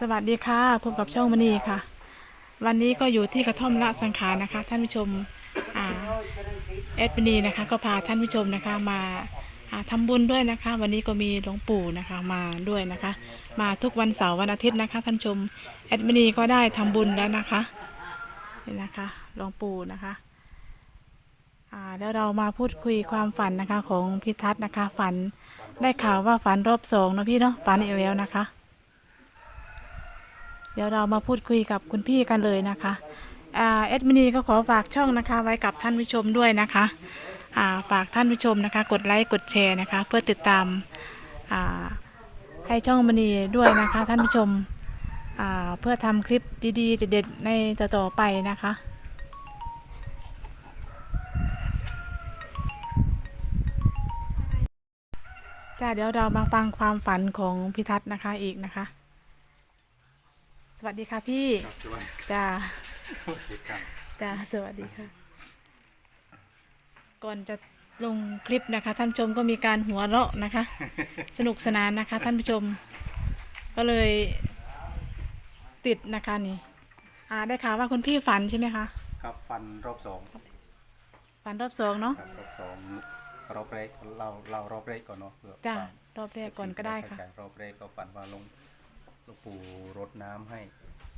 สวัสดีค่ะพบกับช่องมณีค่ะ วันนี้ก็อยู่ที่กระท่อมละสังขารนะคะ ท่านผู้ชมเอดมณีนะคะ ก็พาท่านผู้ชมนะคะมาอ่าทำบุญด้วยนะคะ วันนี้ก็มีหลวงปู่นะคะมาด้วยนะคะ มาทุกวันเสาร์วันอาทิตย์นะคะ ท่านชมเอดมณีก็ได้ทำบุญแล้วนะคะนี่นะคะหลวงปู่นะคะอ่าแล้วเรามาพูดคุยความฝันนะคะของพิทัศน์นะคะ ฝันได้ข่าวว่าฝันรอบสองนะพี่เนาะฝันอีกแล้วนะคะ เดี๋ยวเรามาพูดคุยกับคุณพี่กันเลยนะคะเอ็ดมินีก็ขอฝากช่องนะคะไว้กับท่านผู้ชมด้วยนะคะาฝากท่านผู้ชมนะคะ กดไลค์กดแชร์นะคะ เพื่อติดตามาให้ช่องมณีด้วยนะคะท่านผู้ชมเพื่อทำคลิปดีๆเด็ดๆในต่อๆไปนะคะจ้าเดี๋ยวเรามาฟังความฝันของพิทัศน์นะคะอีกนะคะ สวัสดีค่ะพี่ครับสวัสดีจ้าครับจ้าสวัสดีค่ะ ก่อนจะลงคลิปนะคะ ท่านผู้ชมก็มีการหัวเราะนะคะ สนุกสนานนะคะ ท่านผู้ชม ก็เลยติดนะคะนี่อ่าได้ข่าวว่าคุณพี่ฝันใช่ไหมคะครับฟันรอบสองฝันรอบสองเนาะครับรอบสองรอบแรกเราเรารอบแรกก่อนเนาะเพื่อจ้าฟังรอบแรกก่อนก็ได้ค่ะ เข้าใจรอบแรกก็ฝันว่าลงหลวง ปู่รดน้ำให้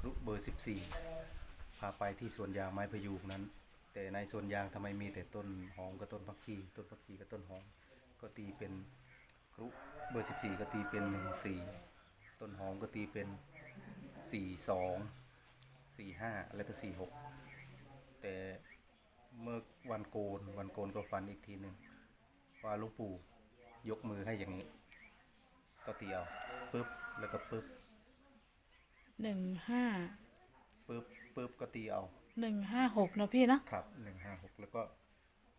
กรุ๊ปเบอร์สิบสี่พาไปที่สวนยางไม้พยูงนั้น แต่ในสวนยางทำไมมีแต่ต้นหอมกับต้นผักชีต้นผักชีกับต้นหอมก็ตีเป็นกรุ๊ปเบอร์สิบสี่ก็ตีเป็นหนึ่งสี่ต้นหอมก็ตีเป็นสี่สองสี่ห้าแล้วก็สี่หกแต่เมื่อวันโกนวันโกนก็ฟันอีกทีหนึ่งว่าลูกปู่ยกมือให้อย่างนี้ ก็ตีเอาปึ๊บแล้วก็ปึ๊บ หนึ่งห้าปึ๊บปึ๊บก็ตีเอาหนึ่งห้าหกเนาะพี่เนาะครับหนึ่งห้าหกแล้วก็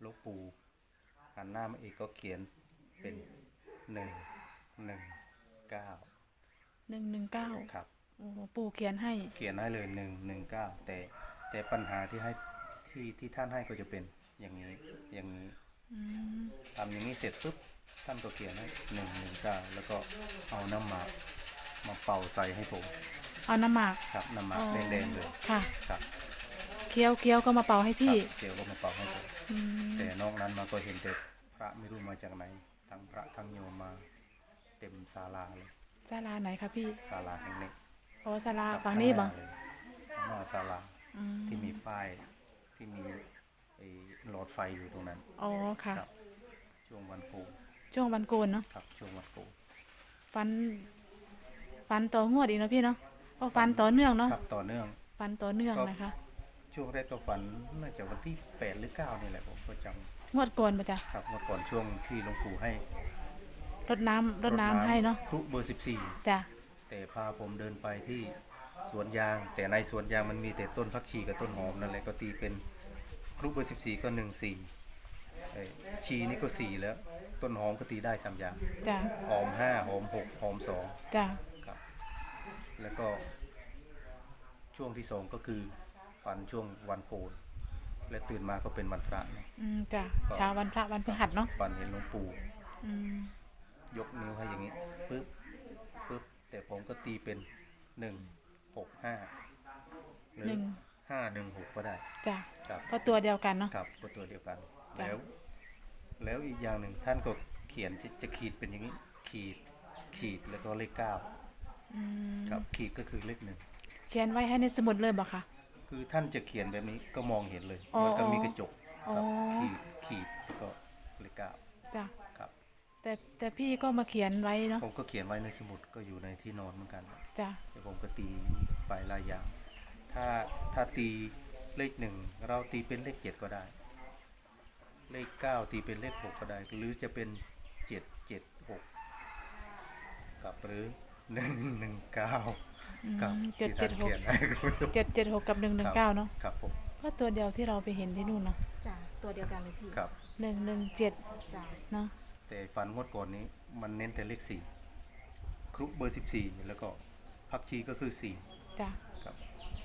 หลูกปู่หันหน้ามาอีกก็เขียนเป็นหนึ่งหนึ่งเก้าหนึ่งหนึ่งเก้าครับโอ้โหปู่เขียนให้ เขียนให้เลยหนึ่งหนึ่งเก้าแต่แต่ปัญหาที่ให้ที่ที่ท่านให้ก็จะเป็นอย่างนี้อย่างนี้อืมทำอย่างนี้เสร็จปุ๊บท่านก็เขียนให้หนึ่งหนึ่งเก้าแล้วก็เอาน้ำหมากมาเป่าใส่ให้ผม เอาน้ำหมาก ครับน้ำหมากอ๋อ แดงๆเลยค่ะ ครับเคี้ยวเคี้ยวก็มาเป่าให้พี่ครับเดี๋ยวก็มาเป่าให้ผมอืมแต่นอกนั้นมาก็เห็นแต่พระไม่รู้มาจากไหน ทั้งพระทั้งโยมมา เต็มศาลาเลยศาลาไหนคะพี่ศาลาแห่งนี้อ๋อศาลาฝั่งนี้บ่ข้าหาเลยข้างหน้าศาลาอืมที่มีป้ายที่มีไอ้หลอดไฟอยู่ตรงนั้น อ๋อค่ะ ครับ ช่วงวันโกนช่วงวันโกนเนาะครับช่วงวันโกนฟันฟันต่องวดอีกเนาะพี่เนาะ ก็ฟันต่อเนื่องเนาะครับต่อเนื่อง ฟันต่อเนื่องนะคะ ช่วงแรกก็ฝันน่าจะวันที่แปดหรือเก้านี่แหละผมก็จงวดก่อนปะจ๊ะำครับเมื่อก่อนช่วงที่หลวงปู่ให้รดน้ำรดน้ำให้เนาะครุเบอร์สิบสี่จ้ะแต่พาผมเดินไปที่สวนยาง แต่ในสวนยางมันมีแต่ต้นพักชีกับต้นหอมนั่นแหละก็ตีเป็นครุเบอร์สิบสี่ก็หนึ่งสี่ชีนี่ก็สี่แล้ว ต้นหอมก็ตีได้สามอย่างจ้ะหอมห้าหอมหกหอมสอง จ้ะครับ แล้วก็ช่วงที่สองก็คือฝันช่วงวันโกน และตื่นมาก็เป็นวันพระนะอืมจ้ะเช้าวันพระวันพฤหัสเนาะฝันเห็นหลวงปู่ อืมยกนิ้วให้อย่างนี้ปึ๊บปึ๊บแต่ผมก็ตีเป็นหนึ่งหกห้าหรือหนึ่งห้าหนึ่งหกก็ได้ จ้ะครับก็ตัวเดียวกันเนาะ ครับก็ตัวเดียวกัน จ้ะ แล้ว แล้วอีกอย่างหนึ่งท่านก็เขียนจะจะขีดเป็นอย่างนี้ ขีดขีดแล้วก็เลขเก้า อืมครับขีดก็คือเลขหนึ่งเขียนไว้ให้ในสมุดเลยบ่คะ คือท่านจะเขียนแบบนี้ก็มองเห็นเลยอ๋อมันก็มีกระจกอ๋อครับขีดขีดแล้วก็เลขเก้าจ้ะครับแต่แต่พี่ก็มาเขียนไว้เนาะผมก็เขียนไว้ในสมุดก็อยู่ในที่นอนเหมือนกันจ้ะเดี๋ยวผมก็ตีไปลายอย่าง ถ้าถ้าตีเลขหนึ่งเราตีเป็นเลขเจ็ดก็ได้ เลขเก้าตีเป็นเลขหกก็ได้ หรือจะเป็นเจ็ดเจ็ดหกกับหรือ หนึ่งหนึ่งเก้าอืมกับเจ็ดที่เจ็ท่าดนหกเขียนให้ก็ไม่รู้เจ็ดเจ็ดหกกับหนึ่งหนึ่งเก้าเนาะครับผมก็ตัวเดียวที่เราไปเห็นที่นู่นเนาะจ้ะตัวเดียวกันเลยพี่ครับ หนึ่งหนึ่งเจ็ดจ้ะเนาะแต่ฟันงวดก่อนนี้มันเน้นแต่เลขสี่ครุเบอร์สิบสี่แล้วก็พักชีก็คือสี่จ้ะครับ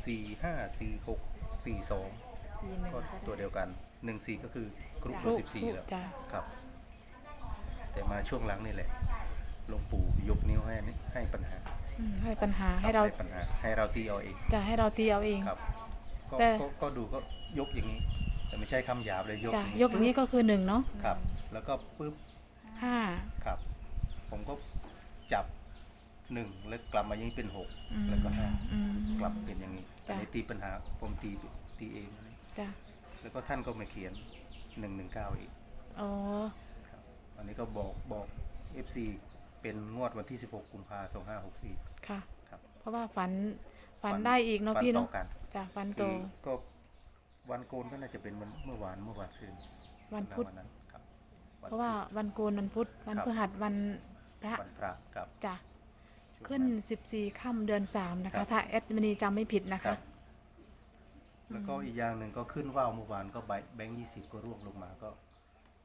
สี่ห้าสี่หกสี่สองสี่หนึ่งก็ก็ตัวเดียวกันหนึ่งสี่ก็คือกรุ๊ปจ้ะเบอร์สิบสี่แล้วจ้ะครับ แต่มาช่วงหลังนี่แหละ หลวงปู่ยกนิ้วให้นี่ให้ปัญหาอืมให้ปัญหาให้เราปัญหา ให้เราตีเอาเองจะให้เราตีเอาเอง ครับก็แต่ ก็ก็ดูก็ยกอย่างนี้ แต่ไม่ใช่คำหยาบเลยยกจะอย่างยกอย่างนี้ก็คือหนึ่งเนาะครับ แล้วก็ปุ๊บ ห้า ครับ ผมก็จับหนึ่งแล้วกลับมาอย่างนี้เป็นหกอืมแล้วก็ห้าอืมกลับเป็นอย่างนี้จ้ะ ในตีปัญหาผมตีตีเอง จ้ะแล้วก็ท่านก็มาเขียนหนึ่งหนึ่งเก้าอีกอ๋อ ครับอันนี้ก็บอกบอก FC เป็นงวดวันที่ 16 กุมภาพันธ์2564 ค่ะ ครับ เพราะว่าฝันฝันฝันได้อีกเนาะฝัพี่ต่เนาะอกันจ้ะฝันโตคือก็วันโกนก็น่าจะเป็นวันเมื่อวานเมื่อวานซืนวันพุธ นั้นครับนเพราะว่าวันโกนวันพุธวันครับพฤหัสวันพระวันพระครับจ้ะช่วง ขึ้น 14ค่ำเดือน 3 นะครัคะ บ ถ้าแอดมินีจำไม่ผิดนะครัคะ บแล้วก็อีกอย่างหนึ่งก็ขึ้นว่าวเมื่อวานก็ใบแบงค์ยี่สิบก็ร่วงลงมาก็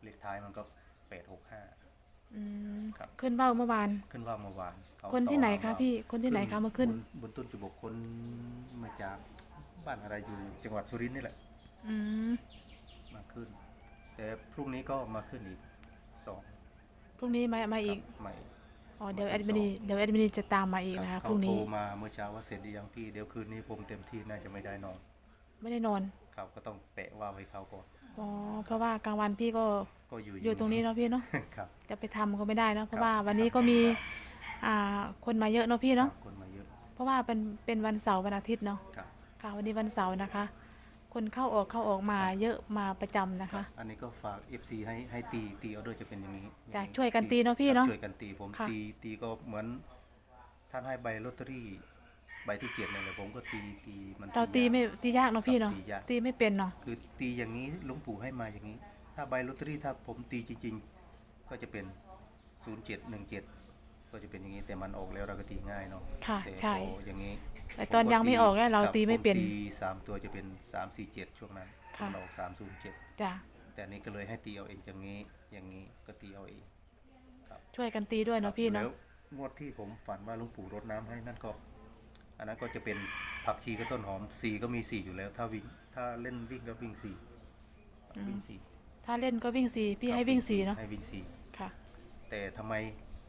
เลขท้ายมันก็แปดหกห้า อืมครับ ขึ้นเบ้าเมื่อวาน ขึ้นว่าวเมื่อวานเขาคนที่ไหนคะต่อมาพี่คนที่ไหนคะมาขึ้นบบนต้นจุบกคนมาจากบ้านอะไรอยู่จังหวัดสุรินทร์นี่แหละ อืมมาขึ้น แต่พรุ่งนี้ก็มาขึ้นอีกสองพรุ่งนี้มามาอีกครับมาอีก อ๋อเดี๋ยววัแอนดที่มินีสองเดี๋ยวแอดมินีจะตามมาอีกนะคะรับพรุ่งเขาโทนี้รมาเมื่อเช้าว่าเสร็จหรือยังพี่เดี๋ยวคืนนี้ผมเต็มที่น่าจะไม่ได้นอน ไม่ได้นอน ครับก็ต้องแปะว่าวให้เขาก่อน อ๋อเพราะว่ากลางวันพี่ก็ก็อยู่อยู่ตรงนี้เนาะพี่เนาะครับจะไปทำก็ไม่ได้เนาะเพครัราะบว่าวันนี้ก็มีอ่าคนมาเยอะเนาะพี่เนาะคนมาเยอะเพราะว่าเป็นเป็นวันเสาร์วันอาทิตย์เนาะครับค่ะวันนี้วันเสาร์นะคะ คนเข้าออกเข้าออกมาเยอะมาประจำนะคะ อันนี้ก็ฝาก FC ให้ให้ตีตีเอาด้วยจะเป็นอย่างนี้จะช่วยกันตีเนอะพี่เนอะช่วยกันตีผมค่ะตีตีก็เหมือนท่านให้ใบลอตเตอรี่ใบที่เจ็ดเนี่ยแหละผมก็ตีตีมันเราตียากไม่ตียากเนาะพี่เนาะตียากตีไม่เป็นเนาะคือตีอย่างนี้หลุงปู่ให้มาอย่างนี้ ถ้าใบลอตเตอรี่ถ้าผมตีจริง ๆ ก็จะเป็น0717ก็จะเป็นอย่างนี้แต่มันออกแล้วเราก็ตีง่ายเนาะค่ะแต่ใช่ พออย่างนี้แต่ตอนยังไม่ออกแล้วเราคบตีไม่เป็นผตีสามตัวจะเป็น347ช่วงนั้นค่ะ มันออก307จ้ะแต่อันนี้ก็เลยให้ตีเอาเองอย่างนี้อย่างนี้ก็ตีเอาเอง ช่วยกันตีด้วยเนาะพี่เนาะแล้วงวดที่ผมฝันว่าหลุงปู่รดน้ำให้นั่นก็ อันนั้นก็จะเป็นผักชีกับต้นหอมสีก็มีสีอยู่แล้ว ถ้าวิ่งถ้าเล่นวิ่งก็วิ่งสีวิ่งสีถ้าเล่นก็วิ่งสี่พี่ให้วิ่งสี่เนาะให้วิ่งสีค่ะ แต่ทำไม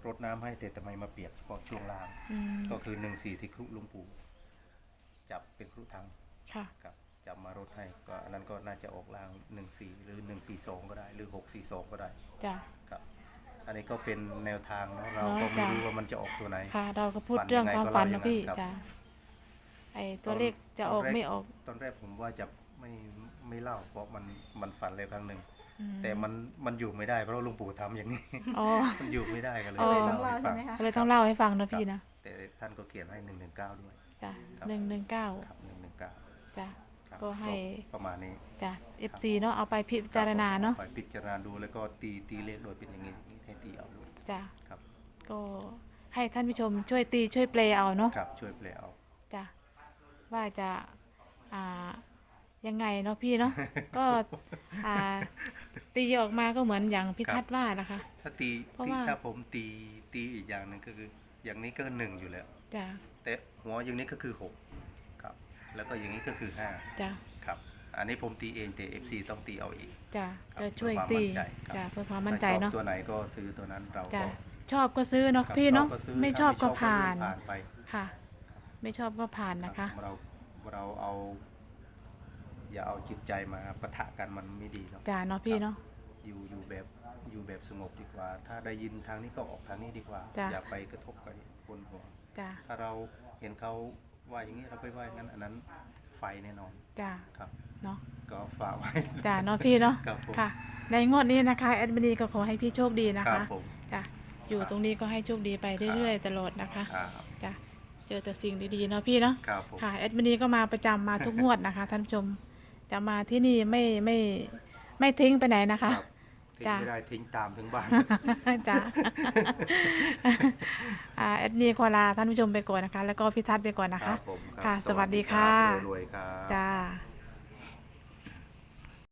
รดน้ำให้แต่ทำไมมาเปียกเฉพาะช่วงล่างอืมก็คือหนึ่งสีที่ครุหลุงปู่จับเป็นครุทังค่ะครับจับมารดให้ก็อันนั้นก็น่าจะออกล่างหนึ่งสีหรือหนึ่งสีสองก็ได้ หรือหกสีสองก็ได้จ้ะครับอันนี้ก็เป็นแนวทางเนาะเราเนาะก็ไม่จ้ะรู้ว่ามันจะออกตัวไหนค่ะ เราก็พูดฝันเรื่องยังไงความก็ฝันเล่านะพี่อย่างนั้นครับจ้ะ ไอตัวเลขจะออกตอนแรกไม่ออก ตอนแรกผมว่าจะไม่ไม่เล่าเพราะมันมันฝันแล้วครั้งหนึ่งอืมแต่มันมันอยู่ไม่ได้เพราะหลุงปู่ทำอย่างนี้อ๋อมันอยู่ไม่ได้กันเลยอ๋อเลยเล่าให้ฟังก็เลยต้องเล่าให้ฟังนะพี่นะแต่ท่านก็เขียนให้หนึ่งหนึ่งเก้าด้วยจ้ะครับหนึ่งหนึ่งเก้าครับหนึ่งหนึ่งเก้าจ้ะครับก็ให้ประมาณนี้จ้ะ FC เนาะเอาไปพิจารณาเนาะไปพิจารณาดูแล้วก็ตีตีเลขโดยเป็นอย่างนี้ให้ตีเอาด้วยจ้ะครับ ก็ให้ท่านผู้ชมช่วยตีช่วยเปลเอาเนาะครับช่วยแปลเอาจ้ะ ว่าจะอ่ายังไงเนาะพี่เนาะ ก็อ่าตีออกมาก็เหมือนอย่างพิทัศน์ว่านะคะ ถ้าตีเพราะตีว่า ถ้าผมตีตีอีกอย่างหนึ่งก็คือ อย่างนี้ก็หนึ่งอยู่แล้ว จ้ะแต่หัวอย่างนี้ก็คือหกครับ แล้วก็อย่างนี้ก็คือห้าจ้ะครับ อันนี้ผมตีเองแต่ FC ต้องตีเอาเองจ้ะครับจะช่วยเพื่อความตีมั่นใจครับจ้ะเพื่อความมั่นใจถ้ชอบเนาะตัวไหนก็ซื้อตัวนั้นเราจ้ะก็ชอบก็ซื้อเนาะครับพี่เนาะ ชอบก็ซื้ไม่ถ้ชอบก็เลื่ผ่าน ผ่านไป ค่ะ ไม่ชอบก็ผ่านนะครัคะบเราเราเอา อย่าเอาจิตใจมาปะทะกันมันไม่ดีหรอกจ้ะเนาะพี่เนาะอยู่อยู่แบบอยู่แบบสงบดีกว่า ถ้าได้ยินทางนี้ก็ออกทางนี้ดีกว่า จ้ะ อย่าไปกระทบกับคนหัว จ้ะถ้าเราเห็นเขาว่าอย่างนี้เราไปว่าอย่างนั้นอันนั้นไฟแน่นอนจ้ะครับ เนาะก็ฝากไว้ จ้ะเนาะพี่เนาะครับผม ค่ะ ในงวดนี้นะคะแอดมินีก็ขอให้พี่โชคดีนะครัคะบผม จ้ะอยู่ตรงนี้ก็ให้โชคดีไปเรื่อยๆ ตลอดนะคะ ครับจ้ะ เจอแต่สิ่งดีๆเนาะพี่เนาะครับผม ค่ะแอดมินีก็มาประจำมาทุกงวดนะคะ ท่านผู้ชมจะมาที่นี่ไม่ไม่ไม่ทิ้งไปไหนนะคะ ครับ ทิ้งจ้ะ ไม่ได้ทิ้งตามถึงบ้าน จ้ะอ่าแอดมินีขอลาท่านผู้ชมไปก่อนนะคะ แล้วก็พี่ทัศน์ไปก่อนนะครัคะ บผมรับค่ะสวัสดีรับค่ะรวยๆครับ จ้า